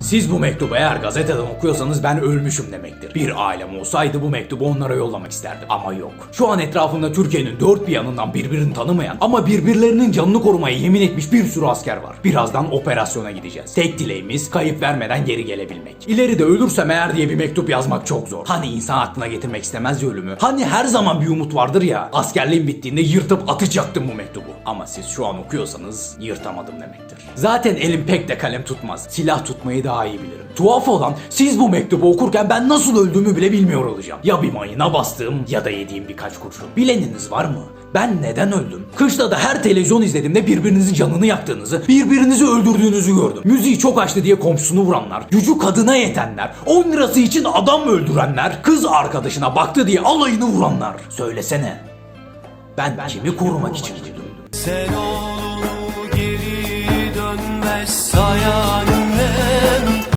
Siz bu mektubu eğer gazeteden okuyorsanız ben ölmüşüm demektir. Bir ailem olsaydı bu mektubu onlara yollamak isterdim. Ama yok. Şu an etrafımda Türkiye'nin dört bir yanından birbirini tanımayan ama birbirlerinin canını korumaya yemin etmiş bir sürü asker var. Birazdan operasyona gideceğiz. Tek dileğimiz kayıp vermeden geri gelebilmek. İleride ölürsem eğer diye bir mektup yazmak çok zor. Hani insan aklına getirmek istemez ya ölümü. Hani her zaman bir umut vardır ya. Askerliğim bittiğinde yırtıp atacaktım bu mektubu. Ama siz şu an okuyorsanız yırtamadım demektir. Zaten elim pek de kalem tutmaz. Silah tutmayı daha iyi bilirim. Tuhaf olan siz bu mektubu okurken ben nasıl öldüğümü bile bilmiyor olacağım. Ya bir mayına bastığım ya da yediğim birkaç kurşun. Bileniniz var mı? Ben neden öldüm? Kışla da her televizyon izlediğimde birbirinizin canını yaktığınızı, birbirinizi öldürdüğünüzü gördüm. Müziği çok açtı diye komşusunu vuranlar, gücü kadına yetenler, 10 lirası için adam öldürenler, kız arkadaşına baktı diye alayını vuranlar. Söylesene. Ben, kimi korumak için öldüm? Sen oğlunu